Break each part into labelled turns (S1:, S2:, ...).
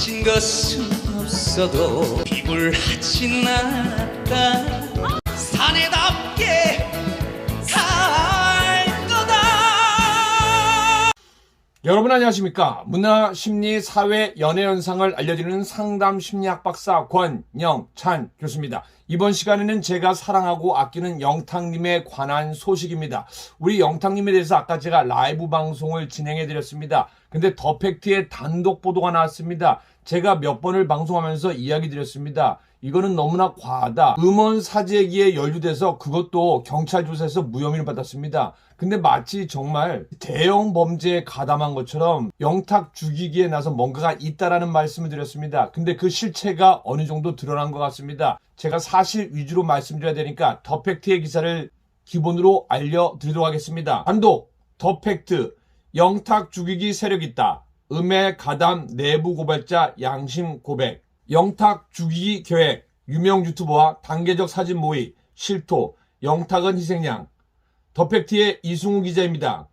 S1: 미친 것은 없어도 비굴하진 않았다. 사내답게
S2: 여러분 안녕하십니까 문화 심리 사회 연애 현상을 알려드리는 상담 심리학 박사 권영찬 교수입니다. 이번 시간에는 제가 사랑하고 아끼는 영탁님에 관한 소식입니다. 우리 영탁님에 대해서 아까 제가 라이브 방송을 진행해 드렸습니다. 근데 더 팩트의 단독 보도가 나왔습니다. 제가 몇 번을 방송하면서 이야기 드렸습니다. 이거는 너무나 과하다. 음원 사재기에 연루돼서 그것도 경찰 조사에서 무혐의를 받았습니다. 근데 마치 정말 대형 범죄에 가담한 것처럼 영탁 죽이기에 나서 뭔가가 있다라는 말씀을 드렸습니다. 근데 그 실체가 어느 정도 드러난 것 같습니다. 제가 사실 위주로 말씀드려야 되니까 더 팩트의 기사를 기본으로 알려드리도록 하겠습니다. 단독 더 팩트 영탁 죽이기 세력 있다. 음해 가담 내부 고발자 양심 고백. 영탁 죽이기 계획. 유명 유튜버와 단계적 사진 모의. 실토. 영탁은 희생양. 더팩트의 이승우 기자입니다.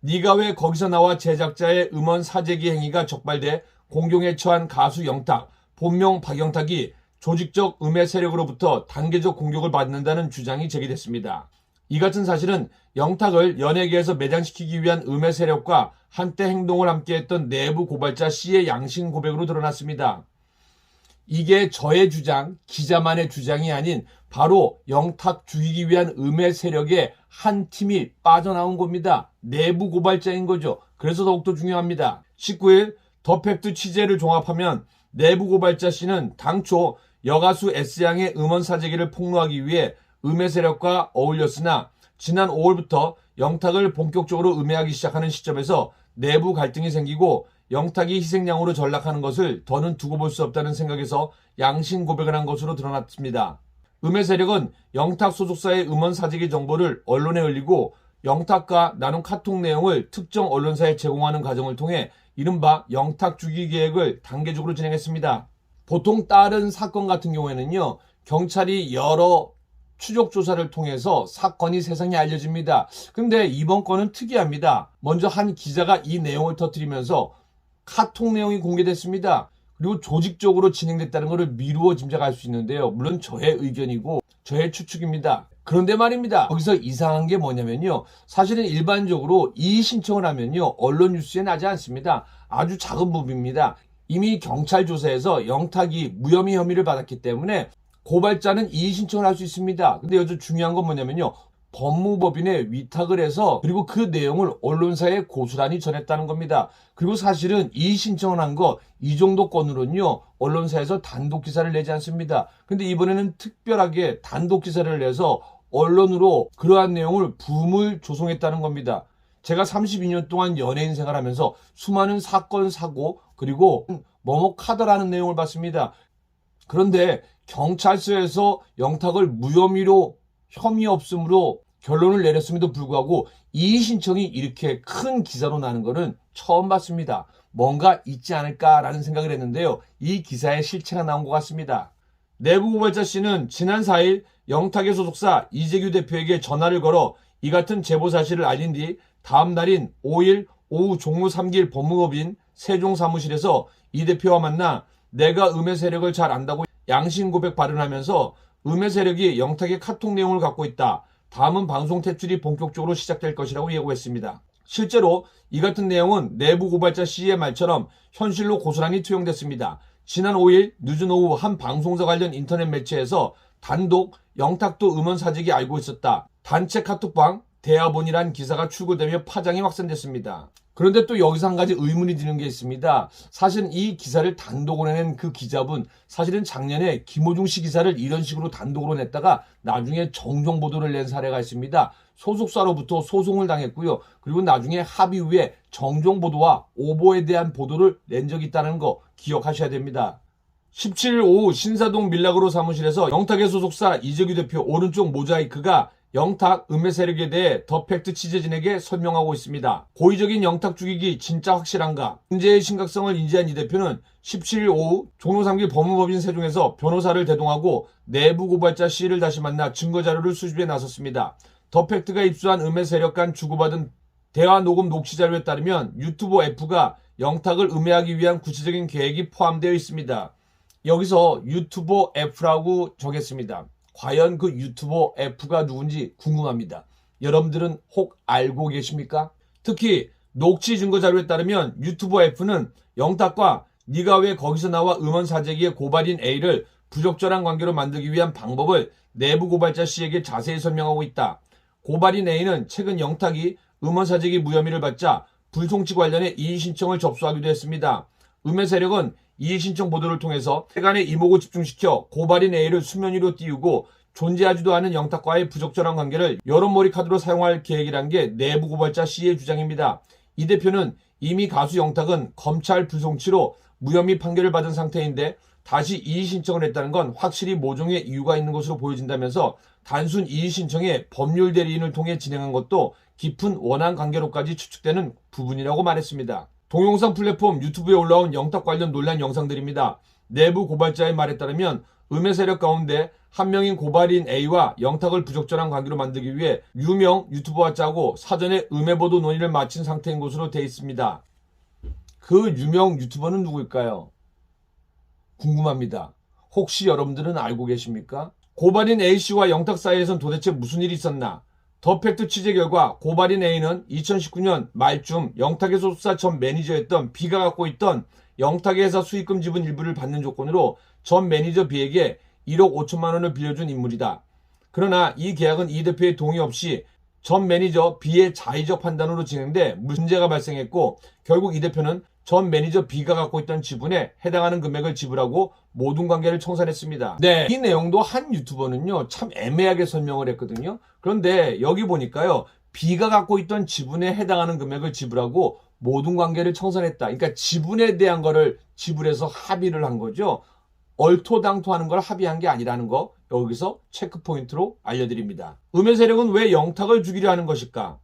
S2: 네가 왜 거기서 나와 제작자의 음원 사재기 행위가 적발돼 공경에 처한 가수 영탁, 본명 박영탁이 조직적 음해 세력으로부터 단계적 공격을 받는다는 주장이 제기됐습니다. 이 같은 사실은 영탁을 연예계에서 매장시키기 위한 음해 세력과 한때 행동을 함께했던 내부 고발자 C의 양심 고백으로 드러났습니다. 이게 저의 주장, 기자만의 주장이 아닌 바로 영탁 죽이기 위한 음해 세력의 한 팀이 빠져나온 겁니다. 내부 고발자인 거죠. 그래서 더욱더 중요합니다. 19일 더 팩트 취재를 종합하면 내부 고발자 씨는 당초 여가수 S양의 음원 사재기를 폭로하기 위해 음해 세력과 어울렸으나 지난 5월부터 영탁을 본격적으로 음해하기 시작하는 시점에서 내부 갈등이 생기고 영탁이 희생양으로 전락하는 것을 더는 두고 볼 수 없다는 생각에서 양심 고백을 한 것으로 드러났습니다. 음해 세력은 영탁 소속사의 음원 사재기 정보를 언론에 흘리고 영탁과 나눈 카톡 내용을 특정 언론사에 제공하는 과정을 통해 이른바 영탁 주기 계획을 단계적으로 진행했습니다. 보통 다른 사건 같은 경우에는요, 경찰이 여러 추적 조사를 통해서 사건이 세상에 알려집니다. 근데 이번 건은 특이합니다. 먼저 한 기자가 이 내용을 터뜨리면서 카톡 내용이 공개됐습니다. 그리고 조직적으로 진행됐다는 것을 미루어 짐작할 수 있는데요. 물론 저의 의견이고 저의 추측입니다. 그런데 말입니다. 거기서 이상한 게 뭐냐면요. 사실은 일반적으로 이의 신청을 하면요. 언론 뉴스에 나지 않습니다. 아주 작은 부분입니다. 이미 경찰 조사에서 영탁이 무혐의 혐의를 받았기 때문에 고발자는 이의 신청을 할 수 있습니다. 근데 여기서 중요한 건 뭐냐면요. 법무법인에 위탁을 해서 그리고 그 내용을 언론사에 고스란히 전했다는 겁니다. 그리고 사실은 이의 신청을 한 거 이 정도 건으로는요 언론사에서 단독 기사를 내지 않습니다. 근데 이번에는 특별하게 단독 기사를 내서 언론으로 그러한 내용을 붐을 조성했다는 겁니다. 제가 32년 동안 연예인 생활하면서 수많은 사건 사고 그리고 카더라는 내용을 봤습니다. 그런데 경찰서에서 영탁을 무혐의로 혐의 없음으로 결론을 내렸음에도 불구하고 이의 신청이 이렇게 큰 기사로 나는 것은 처음 봤습니다. 뭔가 있지 않을까라는 생각을 했는데요. 이 기사에 실체가 나온 것 같습니다. 내부 고발자 씨는 지난 4일 영탁의 소속사 이재규 대표에게 전화를 걸어 이 같은 제보 사실을 알린 뒤 다음 날인 5일 오후 종로 3길 법무법인 세종 사무실에서 이 대표와 만나 내가 음해 세력을 잘 안다고 양심 고백 발언하면서 음해 세력이 영탁의 카톡 내용을 갖고 있다. 다음은 방송 퇴출이 본격적으로 시작될 것이라고 예고했습니다. 실제로 이 같은 내용은 내부 고발자 C의 말처럼 현실로 고스란히 투영됐습니다. 지난 5일 늦은 오후 한 방송사 관련 인터넷 매체에서 단독 영탁도 음원 사직이 알고 있었다. 단체 카톡방 대화본이란 기사가 출고되며 파장이 확산됐습니다. 그런데 또 여기서 한 가지 의문이 드는 게 있습니다. 사실은 이 기사를 단독으로 낸 그 기자분, 사실은 작년에 김호중 씨 기사를 이런 식으로 단독으로 냈다가 나중에 정정 보도를 낸 사례가 있습니다. 소속사로부터 소송을 당했고요. 그리고 나중에 합의 후에 정정 보도와 오보에 대한 보도를 낸 적이 있다는 거 기억하셔야 됩니다. 17일 오후 신사동 밀락으로 사무실에서 영탁의 소속사 이재규 대표 오른쪽 모자이크가 영탁 음해 세력에 대해 더 팩트 취재진에게 설명하고 있습니다. 고의적인 영탁 죽이기 진짜 확실한가? 문제의 심각성을 인지한 이 대표는 17일 오후 종로 3길 법무법인 세종에서 변호사를 대동하고 내부 고발자 C를 다시 만나 증거 자료를 수집해 나섰습니다. 더 팩트가 입수한 음해 세력 간 주고받은 대화 녹음 녹취 자료에 따르면 유튜버 F가 영탁을 음해하기 위한 구체적인 계획이 포함되어 있습니다. 여기서 유튜버 F라고 적했습니다. 과연 그 유튜버 F가 누군지 궁금합니다. 여러분들은 혹 알고 계십니까? 특히 녹취 증거 자료에 따르면 유튜버 F는 영탁과 네가 왜 거기서 나와 음원 사재기의 고발인 A를 부적절한 관계로 만들기 위한 방법을 내부 고발자 C에게 자세히 설명하고 있다. 고발인 A는 최근 영탁이 음원 사재기 무혐의를 받자 불송치 관련해 이의 신청을 접수하기도 했습니다. 음해 세력은 이의 신청 보도를 통해서 세간의 이목을 집중시켜 고발인 A를 수면 위로 띄우고 존재하지도 않은 영탁과의 부적절한 관계를 여론몰이 카드로 사용할 계획이란 게 내부 고발자 C의 주장입니다. 이 대표는 이미 가수 영탁은 검찰 불송치로 무혐의 판결을 받은 상태인데 다시 이의 신청을 했다는 건 확실히 모종의 이유가 있는 것으로 보여진다면서 단순 이의 신청에 법률 대리인을 통해 진행한 것도 깊은 원한 관계로까지 추측되는 부분이라고 말했습니다. 동영상 플랫폼 유튜브에 올라온 영탁 관련 논란 영상들입니다. 내부 고발자의 말에 따르면 음해 세력 가운데 한 명인 고발인 A와 영탁을 부적절한 관계로 만들기 위해 유명 유튜버와 짜고 사전에 음해 보도 논의를 마친 상태인 것으로 돼 있습니다. 그 유명 유튜버는 누구일까요? 궁금합니다. 혹시 여러분들은 알고 계십니까? 고발인 A씨와 영탁 사이에선 도대체 무슨 일이 있었나? 더 팩트 취재 결과 고발인 A는 2019년 말쯤 영탁의 소속사 전 매니저였던 B가 갖고 있던 영탁의 회사 수익금 지분 일부를 받는 조건으로 전 매니저 B에게 1억 5천만 원을 빌려준 인물이다. 그러나 이 계약은 이 대표의 동의 없이 전 매니저 B의 자의적 판단으로 진행돼 문제가 발생했고 결국 이 대표는 전 매니저 B가 갖고 있던 지분에 해당하는 금액을 지불하고 모든 관계를 청산했습니다. 네, 이 내용도 한 유튜버는요 참 애매하게 설명을 했거든요. 그런데 여기 보니까요 B가 갖고 있던 지분에 해당하는 금액을 지불하고 모든 관계를 청산했다. 그러니까 지분에 대한 거를 지불해서 합의를 한 거죠. 얼토당토하는 걸 합의한 게 아니라는 거 여기서 체크 포인트로 알려드립니다. 음해 세력은 왜 영탁을 죽이려 하는 것일까?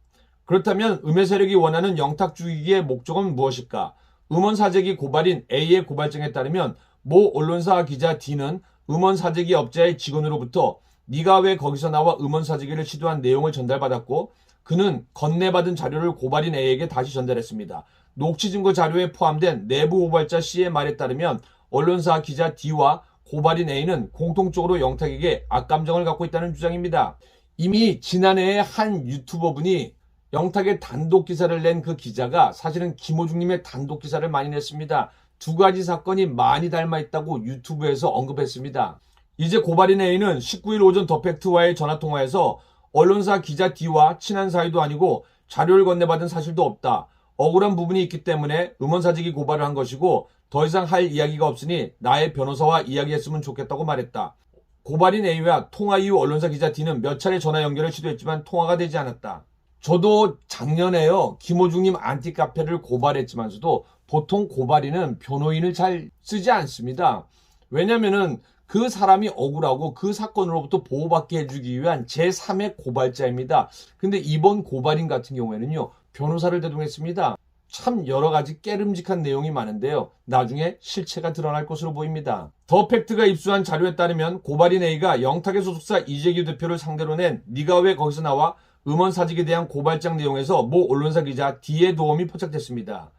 S2: 그렇다면 음해 세력이 원하는 영탁 죽이기의 목적은 무엇일까? 음원 사재기 고발인 A의 고발장에 따르면 모 언론사 기자 D는 음원 사재기 업자의 직원으로부터 네가 왜 거기서 나와 음원 사재기를 시도한 내용을 전달받았고 그는 건네받은 자료를 고발인 A에게 다시 전달했습니다. 녹취 증거 자료에 포함된 내부 고발자 C의 말에 따르면 언론사 기자 D와 고발인 A는 공통적으로 영탁에게 악감정을 갖고 있다는 주장입니다. 이미 지난해에 한 유튜버분이 영탁의 단독 기사를 낸 그 기자가 사실은 김호중님의 단독 기사를 많이 냈습니다. 두 가지 사건이 많이 닮아 있다고 유튜브에서 언급했습니다. 이제 고발인 A는 19일 오전 더팩트와의 전화통화에서 언론사 기자 D와 친한 사이도 아니고 자료를 건네받은 사실도 없다. 억울한 부분이 있기 때문에 음원사직이 고발을 한 것이고 더 이상 할 이야기가 없으니 나의 변호사와 이야기했으면 좋겠다고 말했다. 고발인 A와 통화 이후 언론사 기자 D는 몇 차례 전화 연결을 시도했지만 통화가 되지 않았다. 저도 작년에요 김호중님 안티카페를 고발했지만서도 보통 고발인은 변호인을 잘 쓰지 않습니다. 왜냐면은 그 사람이 억울하고 그 사건으로부터 보호받게 해주기 위한 제3의 고발자입니다. 근데 이번 고발인 같은 경우에는요 변호사를 대동했습니다. 참 여러 가지 깨름직한 내용이 많은데요. 나중에 실체가 드러날 것으로 보입니다. 더 팩트가 입수한 자료에 따르면 고발인 A가 영탁의 소속사 이재규 대표를 상대로 낸 네가 왜 거기서 나와 음원 사직에 대한 고발장 내용에서 모 언론사 기자 D의 도움이 포착됐습니다.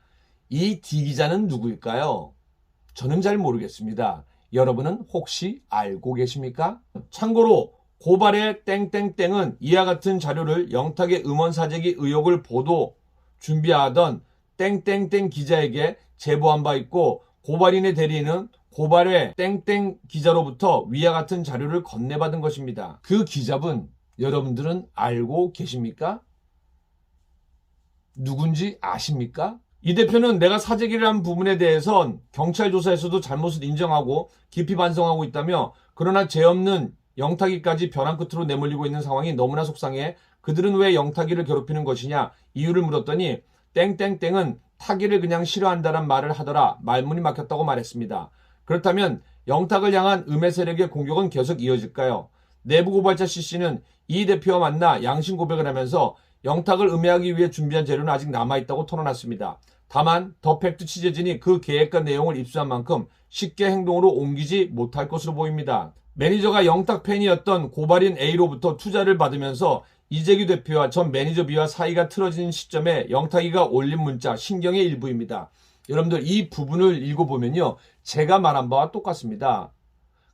S2: 이 D 기자는 누구일까요? 저는 잘 모르겠습니다. 여러분은 혹시 알고 계십니까? 참고로 고발의 땡땡땡은 이와 같은 자료를 영탁의 음원 사재기 의혹을 보도 준비하던 땡땡땡 기자에게 제보한 바 있고 고발인의 대리인은 고발의 땡땡 기자로부터 위와 같은 자료를 건네받은 것입니다. 그 기자분 여러분들은 알고 계십니까? 누군지 아십니까? 이 대표는 내가 사재기를 한 부분에 대해선 경찰 조사에서도 잘못을 인정하고 깊이 반성하고 있다며 그러나 죄 없는 영탁이까지 벼랑 끝으로 내몰리고 있는 상황이 너무나 속상해 그들은 왜 영탁이를 괴롭히는 것이냐 이유를 물었더니 땡땡땡은 타기를 그냥 싫어한다는 말을 하더라 말문이 막혔다고 말했습니다. 그렇다면 영탁을 향한 음해 세력의 공격은 계속 이어질까요? 내부 고발자 CC는 이 대표와 만나 양심 고백을 하면서 영탁을 음해하기 위해 준비한 재료는 아직 남아있다고 토론했습니다. 다만 더 팩트 취재진이 그 계획과 내용을 입수한 만큼 쉽게 행동으로 옮기지 못할 것으로 보입니다. 매니저가 영탁 팬이었던 고발인 A로부터 투자를 받으면서 이재규 대표와 전 매니저 B와 사이가 틀어진 시점에 영탁이가 올린 문자 신경의 일부입니다. 여러분들 이 부분을 읽어보면요. 제가 말한 바와 똑같습니다.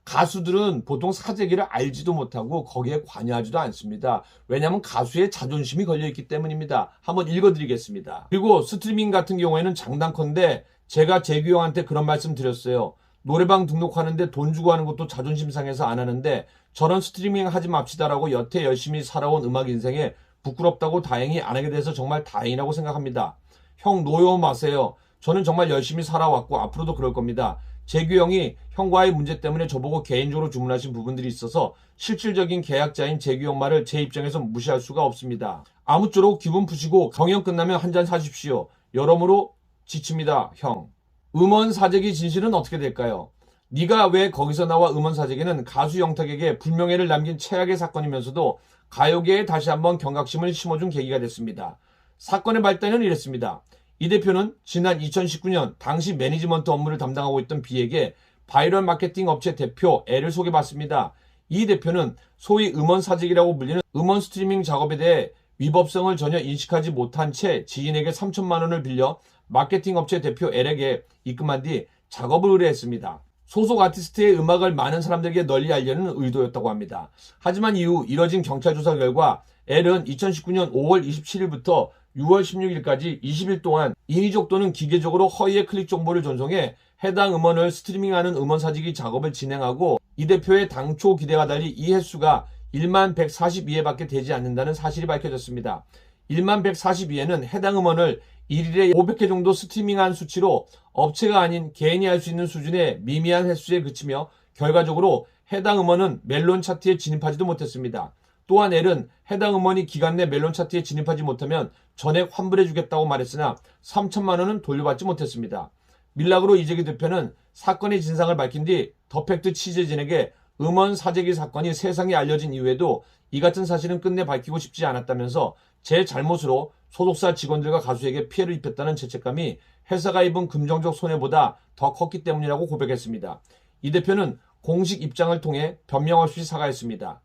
S2: 가수들은 보통 사재기를 알지도 못하고 거기에 관여하지도 않습니다. 왜냐하면 가수의 자존심이 걸려있기 때문입니다. 한번 읽어드리겠습니다. 그리고 스트리밍 같은 경우에는 장단컨대 제가 재규 형한테 그런 말씀 드렸어요. 노래방 등록하는데 돈 주고 하는 것도 자존심 상해서 안 하는데 저런 스트리밍 하지 맙시다라고 여태 열심히 살아온 음악 인생에 부끄럽다고 다행히 안 하게 돼서 정말 다행이라고 생각합니다. 형 노여 마세요. 저는 정말 열심히 살아왔고 앞으로도 그럴 겁니다. 재규 형이 형과의 문제 때문에 저보고 개인적으로 주문하신 부분들이 있어서 실질적인 계약자인 재규 형 말을 제 입장에서 무시할 수가 없습니다. 아무쪼록 기분 푸시고 경연 끝나면 한 잔 사십시오. 여러모로 지칩니다, 형. 음원 사재기 진실은 어떻게 될까요? 네가 왜 거기서 나와 음원 사재기는 가수 영탁에게 불명예를 남긴 최악의 사건이면서도 가요계에 다시 한번 경각심을 심어준 계기가 됐습니다. 사건의 발단은 이랬습니다. 이 대표는 지난 2019년 당시 매니지먼트 업무를 담당하고 있던 B에게 바이럴 마케팅 업체 대표 L을 소개받습니다. 이 대표는 소위 음원 사직이라고 불리는 음원 스트리밍 작업에 대해 위법성을 전혀 인식하지 못한 채 지인에게 3천만 원을 빌려 마케팅 업체 대표 L에게 입금한 뒤 작업을 의뢰했습니다. 소속 아티스트의 음악을 많은 사람들에게 널리 알려는 의도였다고 합니다. 하지만 이후 이뤄진 경찰 조사 결과 L은 2019년 5월 27일부터 6월 16일까지 20일 동안 인위적 또는 기계적으로 허위의 클릭 정보를 전송해 해당 음원을 스트리밍하는 음원 사직이 작업을 진행하고 이 대표의 당초 기대와 달리 이 횟수가 1만 142회밖에 되지 않는다는 사실이 밝혀졌습니다. 1만 142회는 해당 음원을 1일에 500회 정도 스트리밍한 수치로 업체가 아닌 개인이 할 수 있는 수준의 미미한 횟수에 그치며 결과적으로 해당 음원은 멜론 차트에 진입하지도 못했습니다. 또한 L은 해당 음원이 기간 내 멜론 차트에 진입하지 못하면 전액 환불해 주겠다고 말했으나 3천만 원은 돌려받지 못했습니다. 밀락으로 이재기 대표는 사건의 진상을 밝힌 뒤 더팩트 취재진에게 음원 사재기 사건이 세상에 알려진 이후에도 이 같은 사실은 끝내 밝히고 싶지 않았다면서 제 잘못으로 소속사 직원들과 가수에게 피해를 입혔다는 죄책감이 회사가 입은 금전적 손해보다 더 컸기 때문이라고 고백했습니다. 이 대표는 공식 입장을 통해 변명 없이 사과했습니다.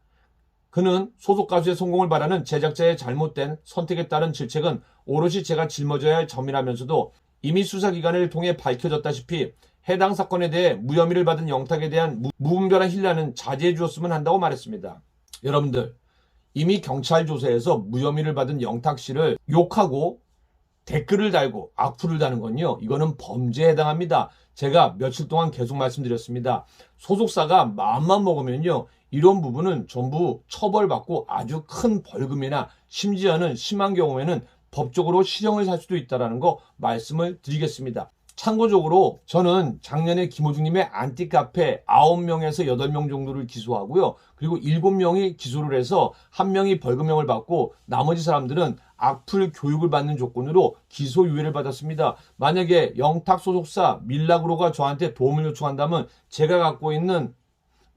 S2: 그는 소속 가수의 성공을 바라는 제작자의 잘못된 선택에 따른 질책은 오롯이 제가 짊어져야 할 점이라면서도 이미 수사기관을 통해 밝혀졌다시피 해당 사건에 대해 무혐의를 받은 영탁에 대한 무- 무분별한 힐라는 자제해 주었으면 한다고 말했습니다. 여러분들, 이미 경찰 조사에서 무혐의를 받은 영탁 씨를 욕하고 댓글을 달고 악플을 다는 건요, 이거는 범죄에 해당합니다. 제가 며칠 동안 계속 말씀드렸습니다. 소속사가 마음만 먹으면요, 이런 부분은 전부 처벌받고 아주 큰 벌금이나 심지어는 심한 경우에는 법적으로 실형을 살 수도 있다는 거 말씀을 드리겠습니다. 참고적으로 저는 작년에 김호중님의 안티카페 9명에서 8명 정도를 기소하고요. 그리고 7명이 기소를 해서 1명이 벌금형을 받고 나머지 사람들은 악플 교육을 받는 조건으로 기소유예를 받았습니다. 만약에 영탁 소속사 밀락으로가 저한테 도움을 요청한다면 제가 갖고 있는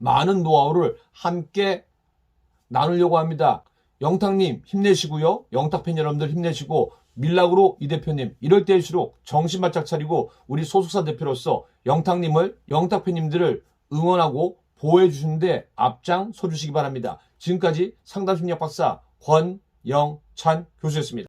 S2: 많은 노하우를 함께 나누려고 합니다. 영탁님 힘내시고요. 영탁팬 여러분들 힘내시고 밀락으로 이 대표님 이럴 때일수록 정신 바짝 차리고 우리 소속사 대표로서 영탁님을 영탁팬님들을 응원하고 보호해 주시는데 앞장 서 주시기 바랍니다. 지금까지 상담심리학 박사 권영찬 교수였습니다.